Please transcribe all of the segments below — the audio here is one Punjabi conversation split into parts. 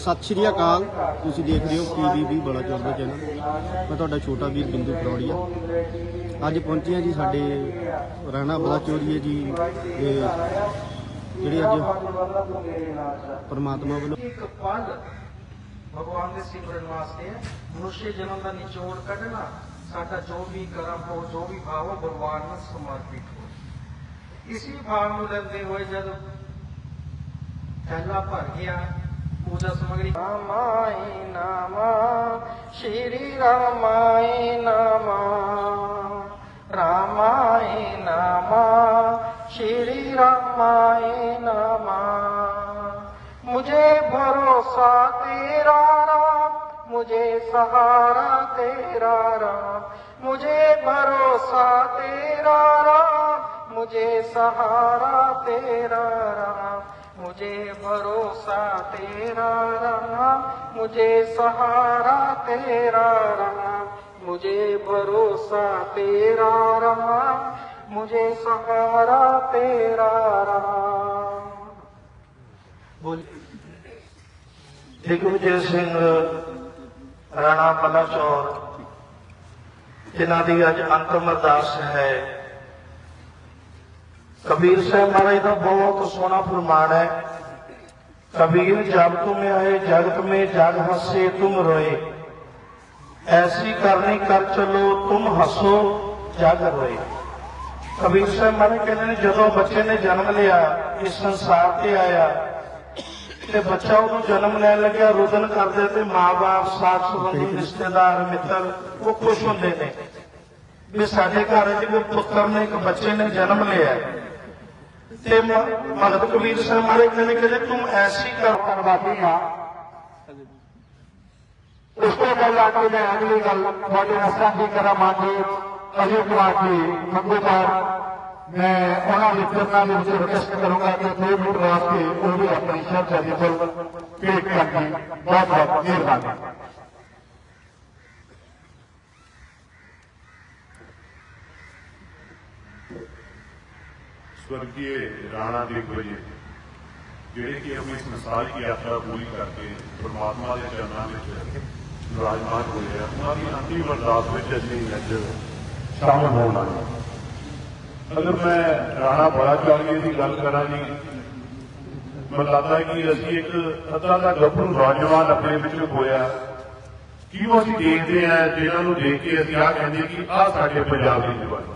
ਸਤਿ ਸ਼੍ਰੀ ਅਕਾਲ। ਤੁਸੀਂ ਦੇਖ ਰਹੇ ਹੋ ਪੀਬੀਬੀ ਬੜਾ ਚੌਕ ਚੈਨਲ ਮੈਂ ਤੁਹਾਡਾ ਛੋਟਾ ਵੀਰ ਬਿੰਦੂ ਫਰੋੜੀਆ ਅੱਜ ਪਹੁੰਚੇ ਹਾਂ ਜੀ ਸਾਡੇ ਰਾਣਾ ਬੜਾ ਚੋਰੀਏ ਜੀ। ਜਿਹੜੇ ਅੱਜ ਪਰਮਾਤਮਾ ਵੱਲੋਂ ਇੱਕ ਪਲ ਭਗਵਾਨ ਦੇ ਸਿਮਰਨ ਵਾਸਤੇ ਮਨੁੱਖੇ ਜਨਮ ਦਾ ਨਿਚੋੜ ਕੱਢਣਾ, ਸਾਡਾ ਜੋ ਵੀ ਕਰਮ ਹੋ, ਜੋ ਵੀ ਭਾਵ ਭਗਵਾਨ ਨੂੰ ਸਮਰਪਿਤ ਹੋ। ਇਸੇ ਭਾਵ ਨੂੰ ਲੈਂਦੇ ਹੋਏ ਜਦ ਥੈਲਾ ਭਰ ਗਿਆ ਪੂਜਾ ਸਮਗਰੀ ਰਾਮਾਈ ਨਾਮਾ شری رام ਨਾਮਾ ਰਾਮਾਈ ਨਾਮਾ ਸ਼੍ਰੀ رام ਨਾਮਾ ਮੁਝੇ ਭਰੋਸਾ ਤੇਰਾ ਰਾਮ مجھے سہارا تیرا رام۔ مجھے بھروسہ تیرا رام، مجھے سہارا تیرا رام۔ مجھے بھروسہ تیرا رہا، مجھے سہارا تیرا رہا، مجھے بھروسہ تیرا رہا، مجھے سہارا تیرا رہا۔ دگوجے سنگھ، رانا پلا چور جنہ کی اج انتم ارداس ہے۔ کبیر صاحب مہاراج کا بہت سونا فرمان ہے۔ کبیر، جب تمہیں آئے، جگت میں جگ ہنسے، تم روئے۔ ایسی کرنی کر چلو، تم ہسو جگ روئے۔ کبیر صاحب مہاراج کہنے جدو بچے نے جنم لیا، اس ਸੰਸਾਰ جنم ਆਇਆ ਤੇ ਬੱਚਾ کر دے ਲੈਣ ਲੱਗਿਆ ਰੋਦਨ ਕਰਦੇ ਤੇ ਮਾਂ-ਬਾਪ ਸਾਥ ਸੰਬੰਧੀ ਰਿਸ਼ਤੇਦਾਰ ਮਿੱਤਰ ਉਹ ਖੁਸ਼ ਹੁੰਦੇ ਨੇ ਵੀ ਸਾਡੇ ਘਰ 'ਚ پتر نے، ایک بچے نے جنم ਜਨਮ ਲਿਆ تے محمد کبیر سر مارے میں نے کہا تم ایسی کرواتی ہاں اس کو گل آ کے میں اگلی گل بڑے نسل کی کرا مانگے اگلی کو آ کے منگو میں انہوں نے کرنا مجھے ریکویسٹ کروں گا کہ دو منٹ واسطے وہ اپنی شرط ہے پیش کر دیں بہت بہت مہربانی۔ سورگیے رانا دیکھو جی جڑے ہم اس مثال کی یاترا پوری کر کے پرماتما کے چرنوں میں راجمان ہوئے ہیں انہوں کی انتم ارداس میں اسی شامل ہونا ہے۔ اگر میں رانا بڑا چاہیے کی گل کرا جی میں لگتا ہے کہ اسی ایک ادھا کا گبڑو نوجوان اپنے بچوں ہویا کیوں اسی دیکھتے ہیں؟ جنہوں دیکھ کے اسی آ کہ آ سارے پنجاب کی زبان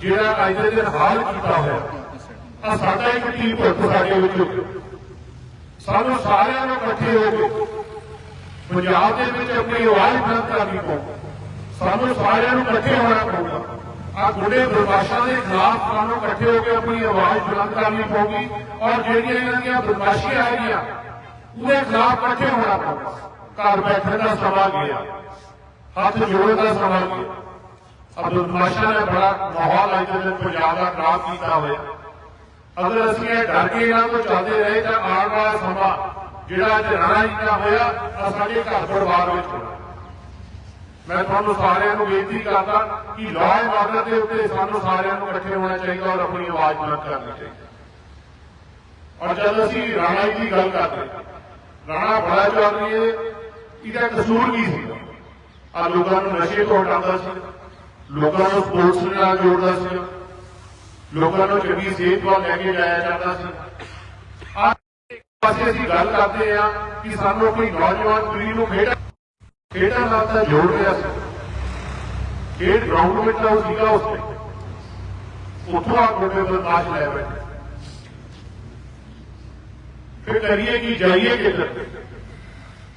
ਜਿਹੜਾ ਅੱਜ ਦੇ ਦਿਨ ਹਾਲ ਕੀਤਾ ਹੋਇਆ ਆ ਸਾਡਾ ਇੱਕ ਟੀਮ ਪੁੱਤ ਸਾਡੇ ਵਿੱਚ। ਸਾਨੂੰ ਸਾਰਿਆਂ ਨੂੰ ਇਕੱਠੇ ਹੋ ਕੇ ਪੰਜਾਬ ਦੇ ਵਿੱਚ ਆਪਣੀ ਆਵਾਜ਼ ਬੁਲੰਦ ਕਰਨੀ ਪਊ। ਸਾਨੂੰ ਸਾਰਿਆਂ ਨੂੰ ਇਕੱਠੇ ਹੋਣਾ ਪਊਗਾ। ਆ ਗੁੰਡੇ ਬਦਮਾਸ਼ਾਂ ਦੇ ਖਿਲਾਫ ਸਾਨੂੰ ਇਕੱਠੇ ਹੋ ਕੇ ਆਪਣੀ ਆਵਾਜ਼ ਬੁਲੰਦ ਕਰਨੀ ਪਊਗੀ ਔਰ ਜਿਹੜੀਆਂ ਇਹਨਾਂ ਦੀਆਂ ਬਦਮਾਸ਼ੀਆਂ ਹੈਗੀਆਂ, ਉਹਦੇ ਖਿਲਾਫ ਇਕੱਠੇ ਹੋਣਾ ਪਊਗਾ। ਘਰ ਬੈਠਣ ਦਾ ਸਮਾਂ ਗਿਆ। ਹੱਥ ਜੋੜਨ ਦਾ ਸਮਾਂ ਗਿਆ। ਅਬਦੁਲ ਬਦਮਾਸ਼ਾਂ ਨੇ ਬੜਾ ਮਾਹੌਲ ਅੱਜ ਦੇ ਪੰਜਾਬ ਦਾ ਖਰਾਬ ਕੀਤਾ ਹੋਇਆ? ਅਗਰ ਅਸੀਂ ਇਹ ਡਰ ਕੇ ਇਹਨਾਂ ਤੋਂ ਚੱਲਦੇ ਰਹੇ ਤਾਂ ਆਉਣ ਵਾਲਾ ਸਮਾਂ ਜਿਹੜਾ ਅੱਜ ਰਾਣਾ ਜੀ ਦਾ ਹੋਇਆ ਆ ਸਾਡੇ ਘਰ ਪਰਿਵਾਰ ਵਿੱਚ ਹੋਣਾ। ਮੈਂ ਤੁਹਾਨੂੰ ਸਾਰਿਆਂ ਨੂੰ ਬੇਨਤੀ ਕਰਦਾ ਕਿ ਲਾਅ ਐਂਡ ਆਰਡਰ ਦੇ ਉੱਤੇ ਸਾਨੂੰ ਸਾਰਿਆਂ ਨੂੰ ਇਕੱਠੇ ਹੋਣਾ ਚਾਹੀਦਾ ਔਰ ਆਪਣੀ ਆਵਾਜ਼ ਬੁਲੰਦ ਕਰਨੀ ਚਾਹੀਦੀ। ਔਰ ਜਦ ਅਸੀਂ ਰਾਣਾ ਜੀ ਦੀ ਗੱਲ ਕਰਦੇ ਰਾਣਾ ਬੜਾ ਚੱਲ ਇਹਦਾ ਕਸੂਰ ਕੀ ਸੀ ਆ ਲੋਕਾਂ ਨੂੰ ਨਸ਼ੇ ਤੋਂ ਹਟਾਉਂਦਾ ਸੀ। ਲੋਕਾਂ ਨੂੰ ਸਪੋਰਟਸ ਨਾਲ ਜੋੜਦਾ ਸੀ। ਲੋਕਾਂ ਨੂੰ ਚੰਗੀ ਸਿਹਤ ਵੱਲ ਲੈ ਕੇ ਜਾਇਆ ਜਾਂਦਾ ਸੀ। ਆ ਪਾਸੇ ਅਸੀਂ ਗੱਲ ਕਰਦੇ ਆ ਕਿ ਸਾਨੂੰ ਕੋਈ ਨੌਜਵਾਨ ਪੀੜ੍ਹੀ ਨੂੰ ਖੇਡਾਂ ਖੇਡਾਂ ਨਾਲ ਤਾਂ ਜੋੜ ਰਿਹਾ ਸੀ। ਖੇਡ ਗਰਾਊਂਡ ਵਿੱਚ ਤਾਂ ਉਹ ਸੀਗਾ ਉੱਥੇ ਉੱਥੋਂ ਆ ਗੋਡੇ ਬਰਦਾਸ਼ਤ ਲੈ ਬੈਠੇ। ਫਿਰ ਕਰੀਏ ਕਿ, ਜਾਈਏ ਕਿੱਧਰ?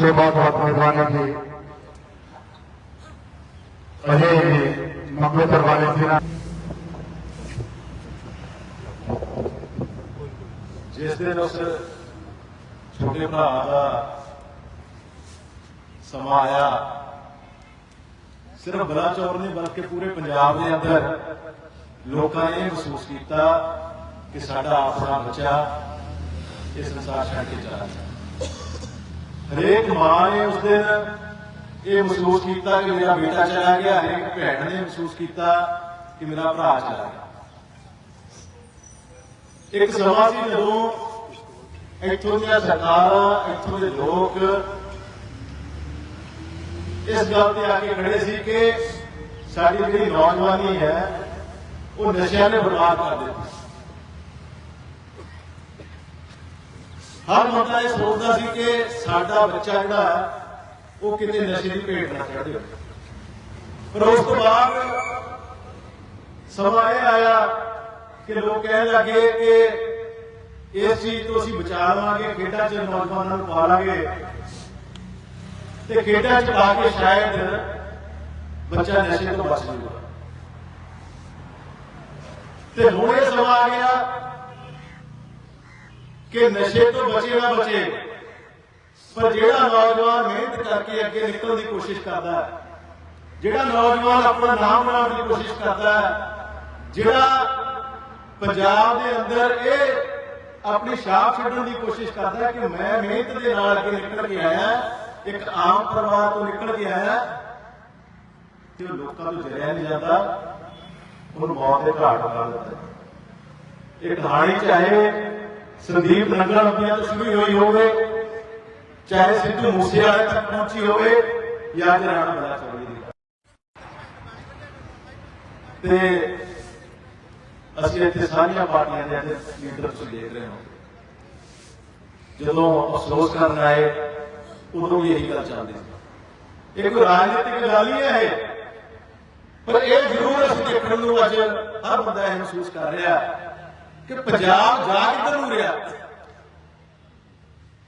سے بہت بہت میزبانی کی مجھے مکویسر والے سینا۔ جس دن اس چھوٹے بھرا کا سما آیا، صرف بلا چور نے بلکہ پورے پنجاب کے اندر لوگ نے محسوس کیتا کہ ساڈا آپ بچا اس سنسار چھڑ کے جا رہا ہے ਹਰੇਕ ਮਾਂ ਨੇ ਉਸ ਦਿਨ ਇਹ ਮਹਿਸੂਸ ਕੀਤਾ ਕਿ ਮੇਰਾ ਬੇਟਾ ਚਲਾ ਗਿਆ ਹਰੇਕ ਭੈਣ ਨੇ ਮਹਿਸੂਸ ਕੀਤਾ ਕਿ ਮੇਰਾ ਭਰਾ ਚਲਾ ਗਿਆ ਇੱਕ ਸਮਾਂ ਸੀ ਜਦੋਂ ਇੱਥੋਂ ਦੀਆਂ ਸਰਕਾਰਾਂ ਇੱਥੋਂ ਦੇ ਲੋਕ ਇਸ ਗੱਲ ਤੇ ਆ ਕੇ ਖੜੇ ਸੀ ਕਿ ਸਾਡੀ ਜਿਹੜੀ ਨੌਜਵਾਨੀ ਹੈ ਉਹ ਨਸ਼ਿਆਂ ਨੇ ਬਰਬਾਦ ਕਰ ਦਿੱਤੀ ਹਰ ਬੰਦਾ ਇਹ ਸੋਚਦਾ ਸੀ ਕਿ ਸਾਡਾ ਬੱਚਾ ਜਿਹੜਾ ਉਹ ਕਿਤੇ ਨਸ਼ੇ ਦੀ ਭੇਟ ਨਾ ਚੜ੍ਹ ਜਾਵੇ ਪਰ ਉਸ ਤੋਂ ਬਾਅਦ ਸਮਾਂ ਇਹ ਆਇਆ ਕਿ ਲੋਕ ਕਹਿਣ ਲੱਗੇ ਕਿ ਇਸ ਚੀਜ਼ ਤੋਂ ਅਸੀਂ ਬਚਾ ਲਵਾਂਗੇ, ਖੇਡਾਂ 'ਚ ਨੌਜਵਾਨਾਂ ਨੂੰ ਪਾ ਲਾਂਗੇ। ਤੇ ਖੇਡਾਂ 'ਚ ਪਾ ਕੇ ਸ਼ਾਇਦ ਬੱਚਾ ਨਸ਼ੇ ਤੋਂ ਬਚ ਜਾਊਗਾ ਤੇ ਹੁਣ ਇਹ ਸਮਾਂ ਆ ਗਿਆ ਕਿ ਨਸ਼ੇ ਤੋਂ ਬਚੇ ਨਾ ਬਚੇ। ਪਰ ਜਿਹੜਾ ਨੌਜਵਾਨ ਮਿਹਨਤ ਕਰਕੇ ਅੱਗੇ ਨਿਕਲਣ ਦੀ ਕੋਸ਼ਿਸ਼ ਕਰਦਾ ਹੈ, ਜਿਹੜਾ ਨੌਜਵਾਨ ਆਪਣਾ ਨਾਮ ਬਣਾਉਣ ਦੀ ਕੋਸ਼ਿਸ਼ ਕਰਦਾ ਹੈ, ਜਿਹੜਾ ਪੰਜਾਬ ਦੇ ਅੰਦਰ ਇਹ ਆਪਣੀ ਛਾਪ ਛੱਡਣ ਦੀ ਕੋਸ਼ਿਸ਼ ਕਰਦਾ ਹੈ ਕਿ ਮੈਂ ਮਿਹਨਤ ਦੇ ਨਾਲ ਅੱਗੇ ਨਿਕਲ ਕੇ ਆਇਆ, ਇੱਕ ਆਮ ਪਰਿਵਾਰ ਤੋਂ ਨਿਕਲ ਕੇ ਆਇਆ, ਤੇ ਉਹ ਲੋਕਾਂ ਤੋਂ ਜਰਿਆ ਨਹੀਂ ਜਾਂਦਾ ਉਹਨੂੰ ਮੌਤ ਦੇ ਘਾਟ ਉਤਾਰ ਦਿੱਤਾ ਇਹ ਕਹਾਣੀ ਚਾਹੇ ਸੰਦੀਪ ਨੰਗਲ ਅੱਬੀਆਂ ਤੋਂ ਸ਼ੁਰੂ ਹੋਈ ਹੋਵੇ, ਚਾਹੇ ਸਿੱਧੂ ਮੂਸੇਵਾਲੇ ਤੱਕ ਪਹੁੰਚੀ ਹੋਵੇ, ਜਾਂ ਅੱਜ ਰਾਣਾ ਬੜਾ ਦੀ ਤੇ ਅਸੀਂ ਇੱਥੇ ਸਾਰੀਆਂ ਪਾਰਟੀਆਂ ਦੇ ਅੱਜ ਲੀਡਰ ਤੁਸੀਂ ਦੇਖ ਰਹੇ ਹੋ। ਜਦੋਂ ਅਫਸੋਸ ਕਰਨ ਆਏ, ਉਦੋਂ ਵੀ ਇਹੀ ਗੱਲ ਚੱਲਦੀ ਸੀ। ਇਹ ਕੋਈ ਰਾਜਨੀਤਿਕ ਗੱਲ ਨਹੀਂ ਹੈ ਇਹ ਪਰ ਇਹ ਜ਼ਰੂਰ ਅਸੀਂ ਦੇਖਣ ਨੂੰ ਅੱਜ ਹਰ ਬੰਦਾ ਇਹ ਮਹਿਸੂਸ ਕਰ ਰਿਹਾ ਕਿ کہ پنجاب جا کدھر ہو رہا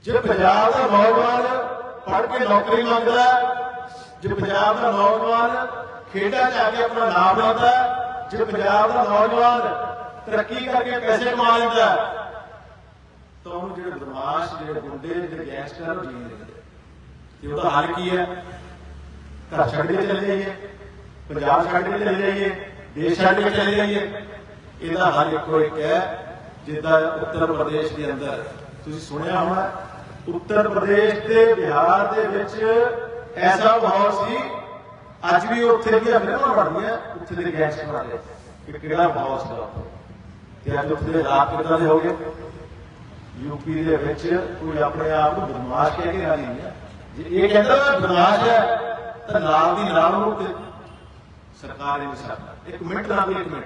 جب پنجاب کا نوجوان پڑھ کے نوکری منگتا ہے، جب پنجاب کا نوجوان کھیڈا چاہ کے اپنا نام بناتا ہے، جب پنجاب کا نوجوان ترقی کر کے پیسے کما لیتا ہے، تو انہوں جڑے بدماش، جڑے گنڈے جڑے گینگسٹر جی رہے یہ تو حل کی ہے۔ گھر چھڑ کے چلے جائیے، پنجاب چھڑ کے چلے جائیے، دیش چھڑ کے چلے جائیے۔ ਇਹਦਾ ਹੱਲ ਇੱਕੋ ਇੱਕ ਹੈ, ਜਿੱਦਾਂ ਉੱਤਰ ਪ੍ਰਦੇਸ਼ ਦੇ ਅੰਦਰ। ਤੁਸੀਂ ਸੁਣਿਆ ਹੋਣਾ, ਉੱਤਰ ਪ੍ਰਦੇਸ਼ ਤੇ ਬਿਹਾਰ ਦੇ ਵਿੱਚ ਐਸਾ ਮਾਹੌਲ ਸੀ, ਅੱਜ ਵੀ ਉੱਥੇ ਦੀਆਂ ਫਿਲਮਾਂ ਬਣਦੀਆਂ, ਉੱਥੇ ਦੇ ਗੈਂਗਸਟਰਾਂ ਦੇ ਕਿ ਕਿਹੜਾ ਮਾਹੌਲ ਸੀ ਉੱਥੇ? ਤੇ ਅੱਜ ਉੱਥੇ ਦੇ ਹਾਲਾਤ ਕਿੱਦਾਂ ਦੇ ਹੋ ਗਏ? ਯੂਪੀ ਦੇ ਵਿੱਚ ਕੋਈ ਆਪਣੇ ਆਪ ਨੂੰ ਬਦਮਾਸ਼ ਕਹਿ ਕੇ ਰਾਜੀ ਨਹੀਂ ਜੇ ਇਹ ਕਹਿੰਦਾ ਮੈਂ ਬਦਮਾਸ਼ ਹੈ, ਤਾਂ ਨਾਲ ਦੀ ਨਾਲ ਉਹਨੂੰ ਸਰਕਾਰ ਇਹ ਨਹੀਂ ਇੱਕ ਮਿੰਟ, ਨਾਲ ਇੱਕ ਮਿੰਟ।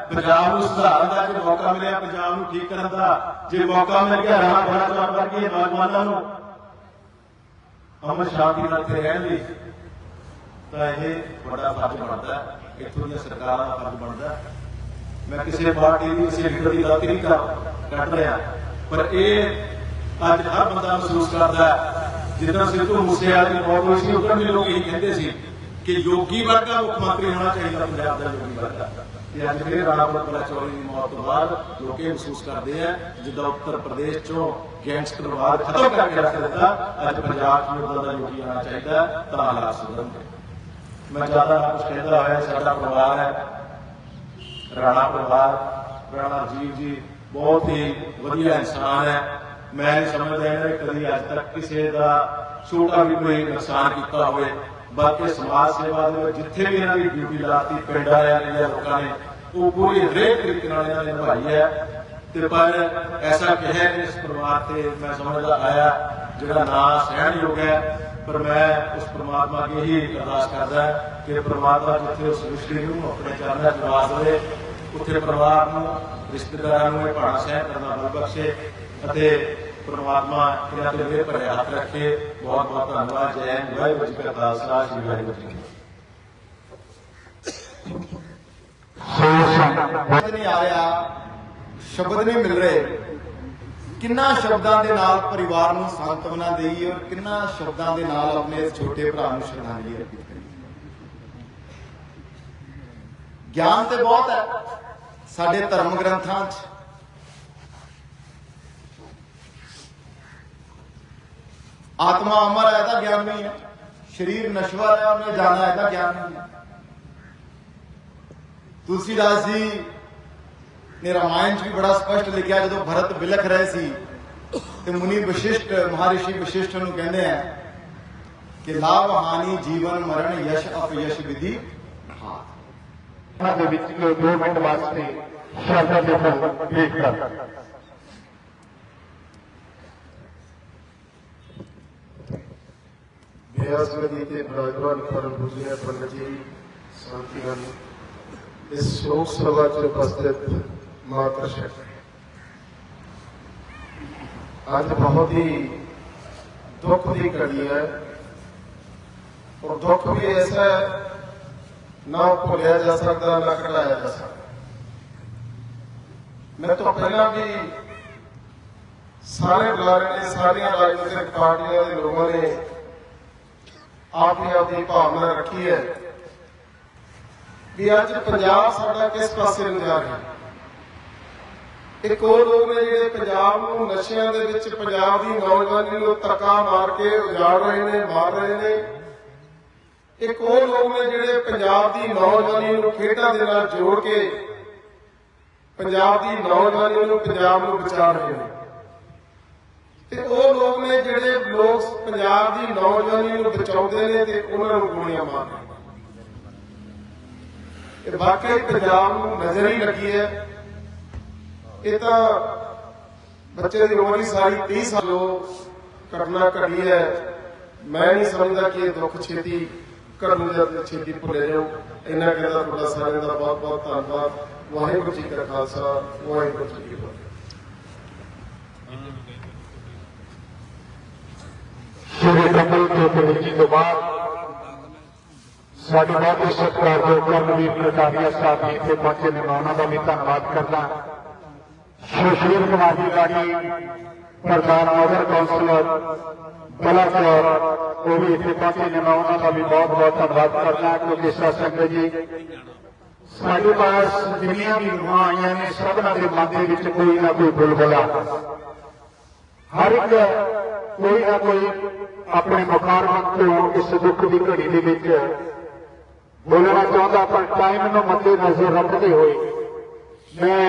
ਪੰਜਾਬ ਨੂੰ ਸੁਧਾਰਨ ਦਾ ਜੇ ਮੌਕਾ ਮਿਲਿਆ, ਪੰਜਾਬ ਨੂੰ ਠੀਕ ਕਰਨ ਦਾ ਜੇ ਮੌਕਾ ਮਿਲ ਗਿਆ ਰਾਣਾ ਬੜਾ ਚੌੜ ਵਰਗੇ ਨੌਜਵਾਨਾਂ ਨੂੰ ਅਮਰ ਸ਼ਾਂਤੀ ਨਾਲ ਤੇ ਰਹਿਣ ਲਈ ਤਾਂ ਇਹ ਵੱਡਾ ਫਰਜ਼ ਬਣਦਾ ਇੱਥੋਂ ਦੀਆਂ ਸਰਕਾਰਾਂ ਦਾ ਫਰਜ਼ ਬਣਦਾ ਮੈਂ ਕਿਸੇ ਪਾਰਟੀ ਦੀ ਕਿਸੇ ਲੀਡਰ ਦੀ ਗਲਤੀ ਨਹੀਂ ਕਰ ਕੱਢ ਰਿਹਾ। ਪਰ ਇਹ ਅੱਜ ਹਰ ਬੰਦਾ ਮਹਿਸੂਸ ਕਰਦਾ ਜਿੱਦਾਂ ਸਿੱਧੂ ਮੂਸੇਵਾਲੇ ਦੀ ਮੌਤ ਹੋਈ ਸੀ ਉਦੋਂ ਵੀ ਲੋਕ ਇਹ ਕਹਿੰਦੇ ਸੀ ਕਿ ਯੋਗੀ ਵਰਗਾ ਮੁੱਖ ਮੰਤਰੀ ਹੋਣਾ ਚਾਹੀਦਾ, ਪੰਜਾਬ ਦਾ ਯੋਗੀ ਵਰਗਾ ਤੇ ਅੱਜ ਫਿਰ ਰਾਣਾ ਬੜਾ ਚੌਧਰੀ ਦੀ ਮੌਤ ਤੋਂ ਬਾਅਦ ਲੋਕ ਇਹ ਮਹਿਸੂਸ ਕਰਦੇ ਆ ਜਿੱਦਾਂ ਉੱਤਰ ਪ੍ਰਦੇਸ਼ ਚੋਂ ਗੈਂਗਸਟਰਵਾਦ ਖਤਮ ਕਰਕੇ ਰੱਖ ਦਿੱਤਾ, ਅੱਜ ਪੰਜਾਬ 'ਚ ਉਦਾਂ ਦਾ ਯੋਗੀ ਆਉਣਾ ਚਾਹੀਦਾ ਤਾਂ ਹਾਲਾਤ ਸੁਧਰਨਗੇ ਮੈਂ ਜ਼ਿਆਦਾ ਕੁਝ ਕਹਿੰਦਾ ਹੋਇਆ, ਸਾਡਾ ਪਰਿਵਾਰ ਹੈ, ਰਾਣਾ ਪਰਿਵਾਰ, ਰਾਣਾ ਰਾਜੀਵ ਜੀ, ਬਹੁਤ ਹੀ ਵਧੀਆ ਇਨਸਾਨ ਹੈ। ਮੈਂ ਸਮਝਦਾ ਇਹਨਾਂ ਨੇ ਕਦੀ ਅੱਜ ਤੱਕ ਕਿਸੇ ਦਾ ਛੋਟਾ ਵੀ ਕੋਈ ਨੁਕਸਾਨ ਕੀਤਾ ਹੋਵੇ। ਬਾਕੀ ਸਮਾਜ ਸੇਵਾ ਦੇ ਵਿੱਚ ਜਿੱਥੇ ਵੀ ਇਹਨਾਂ ਦੀ ਡਿਊਟੀ ਲਾਤੀ, ਪਿੰਡ ਵਾਲਿਆਂ ਨੇ ਜਾਂ ਲੋਕਾਂ ਨੇ, ਉਹ ਪੂਰੀ ਹਰੇਕ ਤਰੀਕੇ ਨਾਲ ਇਹਨਾਂ ਨੇ ਨਿਭਾਈ ਹੈ। ਤੇ ਪਰ ਐਸਾ ਕਹਿ ਨਹੀਂ ਇਸ ਪਰਿਵਾਰ ਤੇ ਮੈਂ ਸਮਝਦਾ ਆਇਆ, ਜਿਹੜਾ ਨਾ ਸਹਿਣਯੋਗ ਹੈ, ਪਰ ਮੈਂ ਉਸ ਪ੍ਰਮਾਤਮਾ ਅੱਗੇ ਹੀ ਅਰਦਾਸ ਕਰਦਾ ਕਿ ਪ੍ਰਮਾਤਮਾ ਜਿੱਥੇ ਉਸ ਸ੍ਰਿਸ਼ਟੀ ਨੂੰ ਆਪਣੇ ਚਰਨਾਂ 'ਚ ਨਿਵਾਸ ਦੇਵੇ, ਉੱਥੇ ਪਰਿਵਾਰ ਨੂੰ, ਰਿਸ਼ਤੇਦਾਰਾਂ ਨੂੰ ਇਹ ਭਾਣਾ ਸਹਿਣ ਕਰਨਾ ਬਲ ਬਖਸ਼ੇ ਅਤੇ ਪ੍ਰਮਾਤਮਾ ਇਹਨਾਂ ਤੇ ਮੇਰੇ ਭਰੇ ਹੱਥ ਰੱਖੇ। ਬਹੁਤ ਬਹੁਤ ਧੰਨਵਾਦ। ਜੈ ਵਾਹਿਗੁਰੂ ਜੀ ਕਾ ਖਾਲਸਾ। ਸ੍ਰੀ ਵਾਹਿਗੁਰੂ ਜੀ ਕੀ ਨਹੀਂ ਆ ਸ਼ਬਦ ਨਹੀਂ ਮਿਲ ਰਹੇ। ਕਿੰਨਾ ਸ਼ਬਦਾਂ ਦੇ ਨਾਲ ਪਰਿਵਾਰ ਨੂੰ ਸੰਤਵਨਾ ਦੇਈ ਔਰ ਕਿੰਨਾ ਸ਼ਬਦਾਂ ਦੇ ਨਾਲ ਆਪਣੇ ਇਸ ਛੋਟੇ ਭਰਾ ਨੂੰ ਸ਼ਰਧਾਂਜਲੀ ਅਰਪਿਤ ਕਰੀ। ਗਿਆਨ ਤੇ ਬਹੁਤ ਹੈ। ਸਾਡੇ ਧਰਮ ਗ੍ਰੰਥਾਂ 'ਚ ਆਤਮਾ ਅਮਰ ਹੈ ਤਾਂ ਗਿਆਨ ਨਹੀਂ ਹੈ। ਸਰੀਰ ਨਸ਼ਵਰ ਹੈ, ਉਹਨੇ ਜਾਣਾ ਹੈ ਤਾਂ ਗਿਆਨ ਨਹੀਂ ਹੈ। ਤੁਲਸੀਦਾਸ ਜੀ ਨੇ ਰਾਮਾਇਣ 'ਚ ਵੀ ਬੜਾ ਸਪਸ਼ਟ ਲਿਖਿਆ, ਜਦੋਂ ਭਰਤ ਬਿਲਖ ਰਹੇ ਸੀ, ਤੇ ਮੁਨੀ ਵਸ਼ਿਸ਼ਟ, ਮਹਾਰਿਸ਼ੀ ਵਿਸ਼ਿਸ਼ਟ ਨੂੰ ਕਹਿੰਦੇ ਆ ਕਿ ਲਾਭ ਹਾਨੀ ਜੀਵਨ ਮਰਨ ਯਸ਼ ਅਪਯਸ਼ ਵਿਧੀ ਉਹਨਾਂ ਦੇ ਵਿੱਚ 2 ਮਿੰਟ ਵਾਸਤੇ ਸ਼ਰਧਾ ਦੇ ਫੁੱਲ ਕਰ Beyazbeli'de Nayvan Karabuzine Pannaji Santihan اس شوق سبا کے بستت ماتش ہے۔ آج بہت ہی دکھ بھی کڑی ہے۔ اور دکھ بھی ایسا ہے، نہ کو لیا جا سکتا، نہ کھلایا جا سکتا۔ میں تو پہلا بھی سارے بلارے نے، ساری راجنیتک پارٹیاں، لوگوں نے ਆਪ ਹੀ ਆਪਣੀ ਭਾਵਨਾ ਰੱਖੀ ਹੈ ਵੀ ਅੱਜ ਪੰਜਾਬ ਸਾਡਾ ਕਿਸ ਪਾਸੇ ਨੂੰ ਜਾ ਰਿਹਾ ਹੈ। ਇੱਕ ਉਹ ਲੋਕ ਨੇ ਜਿਹੜੇ ਪੰਜਾਬ ਨੂੰ ਨਸ਼ਿਆਂ ਦੇ ਵਿੱਚ ਪੰਜਾਬ ਦੀ ਨੌਜਵਾਨੀ ਨੂੰ ਧੱਕਾ ਮਾਰ ਕੇ ਉਜਾੜ ਰਹੇ ਨੇ, ਮਾਰ ਰਹੇ ਨੇ। ਇੱਕ ਉਹ ਲੋਕ ਨੇ ਜਿਹੜੇ ਪੰਜਾਬ ਦੀ ਨੌਜਵਾਨੀ ਨੂੰ ਖੇਡਾਂ ਦੇ ਨਾਲ ਜੋੜ ਕੇ ਪੰਜਾਬ ਦੀ ਨੌਜਵਾਨੀ ਨੂੰ ਪੰਜਾਬ ਨੂੰ ਬਚਾ ਰਹੇ ਨੇ। ਤੇ ਉਹ ਲੋਕ ਨੇ ਜਿਹੜੇ ਲੋਕ ਪੰਜਾਬ ਦੀ ਨੌਜਵਾਨੀ ਨੂੰ ਬਚਾਉਂਦੇ ਨੇ ਤੇ ਉਹਨਾਂ ਨੂੰ ਗੋਲੀਆਂ ਮਾਰਦੇ ਇਹ ਵਾਕਈ ਪੰਜਾਬ ਨੂੰ ਨਜ਼ਰ ਹੀ ਲੱਗੀ ਹੈ। ਇਹ ਤਾਂ ਬੱਚੇ ਦੀ ਉਮਰ ਹੀ ਸਾਰੀ 30 ਸਾਲ ਜੋ ਘਟਨਾ ਘਟੀ ਹੈ। ਮੈਂ ਨਹੀਂ ਸਮਝਦਾ ਕਿ ਇਹ ਦੁੱਖ ਛੇਤੀ ਕਰਨ ਜਾਂ ਛੇਤੀ ਭੁੱਲੇ ਜਾਓ ਇੰਨਾ ਕਹਿੰਦਾ ਤੁਹਾਡਾ ਸਾਰਿਆਂ ਦਾ ਬਹੁਤ ਬਹੁਤ ਧੰਨਵਾਦ। ਵਾਹਿਗੁਰੂ ਜੀ ਕਾ ਖਾਲਸਾ, ਵਾਹਿਗੁਰੂ ਜੀ ਕੀ ਫਤਿਹ। توجہ تو بعد ساری بہت ہی ستکار کرمویر کٹانیہ صاحب جی اتنے پہنچے نے کا بھی دھنیواد کرنا ششیر کمار جی لاڑی پردھان نگر کونسلر، بلا سور وہ بھی اتنے پہنچے نے کا بھی بہت بہت دھنیواد کرنا کیونکہ سر سنگ جی سارے پاس جنیاں بھی روحاں آئی نے سبنا کے من کوئی نہ کوئی بلبلا۔ ਹਰ ਇੱਕ ਕੋਈ ਨਾ ਕੋਈ ਆਪਣੇ ਮੁਖਾਰਬਤ ਤੋਂ ਇਸ ਦੁੱਖ ਦੀ ਘੜੀ ਦੇ ਵਿੱਚ ਬੋਲਣਾ ਚਾਹੁੰਦਾ, ਪਰ ਟਾਈਮ ਨੂੰ ਮੱਦੇ ਨਜ਼ਰ ਰੱਖਦੇ ਹੋਏ ਮੈਂ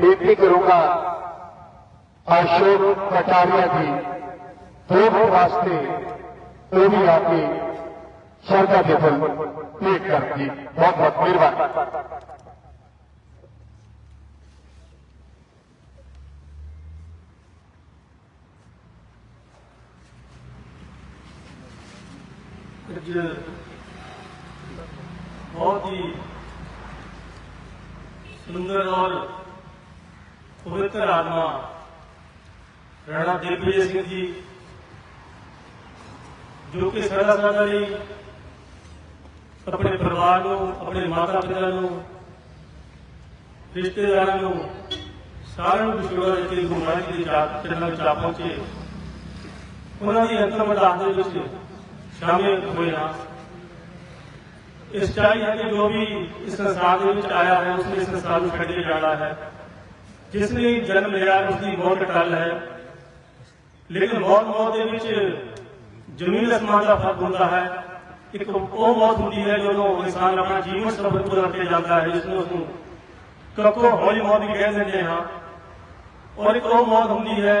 ਬੇਨਤੀ ਕਰੂੰਗਾ, ਅਸ਼ੋਕ ਕਟਾਰੀਆ ਜੀ ਦੋ ਮਿੰਟ ਵਾਸਤੇ ਉਹ ਵੀ ਆ ਕੇ ਸ਼ਰਧਾ ਦੇ ਫੁੱਲ ਭੇਟ ਕਰਦੀ ਬਹੁਤ ਬਹੁਤ ਮਿਹਰਬਾਨੀ। ਅੱਜ ਬਹੁਤ ਹੀ ਸੁੰਦਰ ਔਰ ਪਵਿੱਤਰ ਆਤਮਾ ਰਾਣਾ ਦਿਗਵਿਜੇ ਸਿੰਘ ਜੀ ਜੋ ਕਿ ਸਦਾ ਸਦਾ ਲਈ ਆਪਣੇ ਪਰਿਵਾਰ ਨੂੰ ਆਪਣੇ ਮਾਤਾ ਪਿਤਾ ਨੂੰ ਰਿਸ਼ਤੇਦਾਰਾਂ ਨੂੰ ਸਾਰਿਆਂ ਨੂੰ ਵਿਛੋੜਾ ਦੇ ਕੇ ਗੁਰੂ ਮਹਾਰਾਜ ਦੇ ਚਾਰ ਚਰਨਾਂ ਵਿੱਚ ਆ ਪਹੁੰਚੇ ਉਹਨਾਂ ਦੀ ਅੰਤਮ ਅਰਦਾਸ ਦੇ ਵਿੱਚ شامل ہوئے ہاں اس چاہیے کہ جو بھی اس سنسار آیا ہے، اس نے اس سنسار میں کھڑے جانا ہے۔ جس نے جنم لیا اس کی موت ٹل ہے۔ لیکن موت موت دے وچ زمین آسمان کا فرق ہوتا ہے۔ ایک وہ موت ہوتی ہے جو انسان اپنا جیون سفر پورا کر کے جاتا ہے، جس میں اس کو ککو ہوئی موت بھی کہہ دیتے ہاں اور ایک وہ موت ہوتی ہے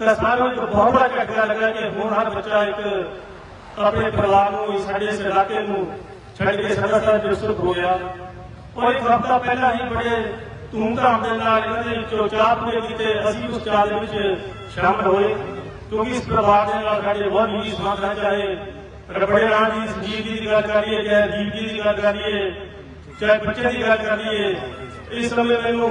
ਤਾਂ ਸਾਰਿਆਂ ਨੂੰ ਇੱਕ ਬਹੁਤ ਬੜਾ ਝਟਕਾ ਲੱਗਾ ਕਿ ਹੁਣ ਹਰ ਬੱਚਾ ਇੱਕ ਆਪਣੇ ਪਰਿਵਾਰ ਨੂੰ ਇਸ ਸਾਡੇ ਇਸ ਇਲਾਕੇ ਨੂੰ ਛੱਡ ਕੇ ਸਾਡਾ ਸਾਡਾ ਵਿਸਰਤ ਹੋ ਗਿਆ ਔਰ ਇੱਕ ਹਫ਼ਤਾ ਪਹਿਲਾਂ ਹੀ ਬੜੇ ਧੂਮਧਾਮ ਦੇ ਨਾਲ ਇਹਨਾਂ ਦੇ ਵਿੱਚੋਂ ਚਾਹ ਪੂਰੇ ਕੀਤੇ ਅਸੀਂ ਉਸ ਚਾਹ ਦੇ ਵਿੱਚ ਸ਼ਾਮਲ ਹੋਏ ਕਿਉਂਕਿ ਇਸ ਪਰਿਵਾਰ ਦੇ ਨਾਲ ਸਾਡੇ ਬਹੁਤ ਨਿੱਜੀ ਸੰਬੰਧ ਹੈ ਚਾਹੇ ਰਬੜੇ ਰਾਮ ਜੀ ਸੰਜੀਵ ਜੀ ਦੀ ਗੱਲ ਕਰੀਏ ਚਾਹੇ ਦੀਪ ਜੀ ਦੀ ਗੱਲ ਕਰੀਏ ਚਾਹੇ ਬੱਚੇ ਦੀ ਗੱਲ ਕਰੀਏ ਇਸ ਸਮੇਂ ਮੈਨੂੰ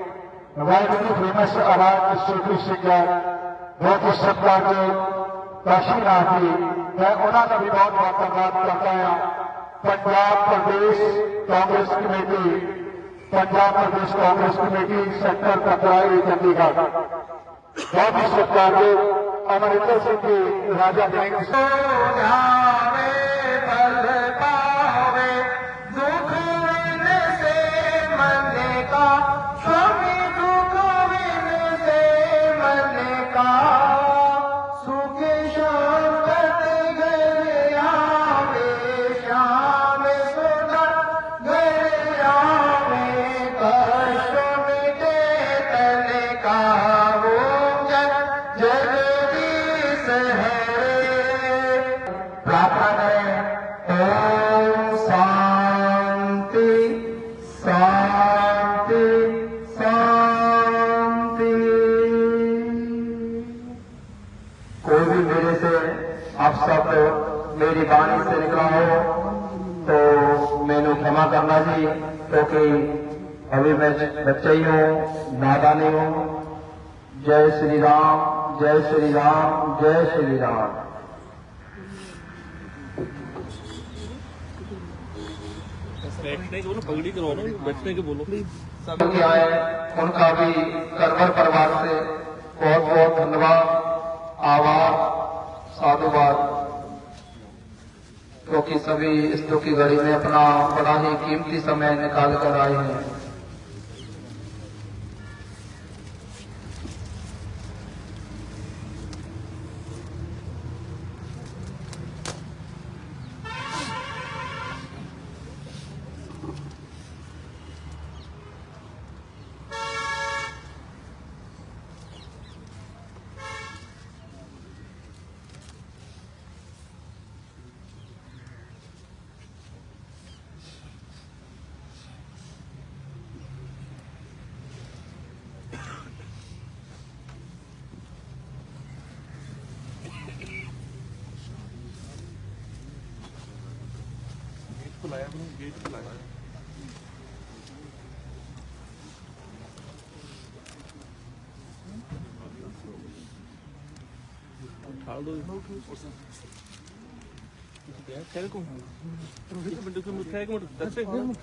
موبائل کی فیمس آواز سوفی سنگر بہت ہی سبا کے تحسین آتی میں انہوں نے بھی بہت بہت واقعات کرتا ہے۔ Punjab Pradesh Congress committee, Punjab Pradesh Congress committee sector پترائی Chandigarh بہت ہی سبا کے امریندر سنگھ کی راجا دیں گے بچے ہی ہوں نادانے ہوں جے سری رام، جے سری رام، جے سری رام۔ پگڑی کرو بیٹھنے کے بولو سب کی آئے، ان کا بھی کرور پروار سے بہت بہت دھنیہ آواز، سادھواد۔ کیونکہ سبھی اس دکھی گھڑی میں اپنا بڑا ہی قیمتی سمے نکال کر آئے ہیں۔ ਨੂੰ ਗੇਟ ਲਾਇਆ Hallo. Ja, Telkom. Ich bin Telkom, Telkom, Telkom.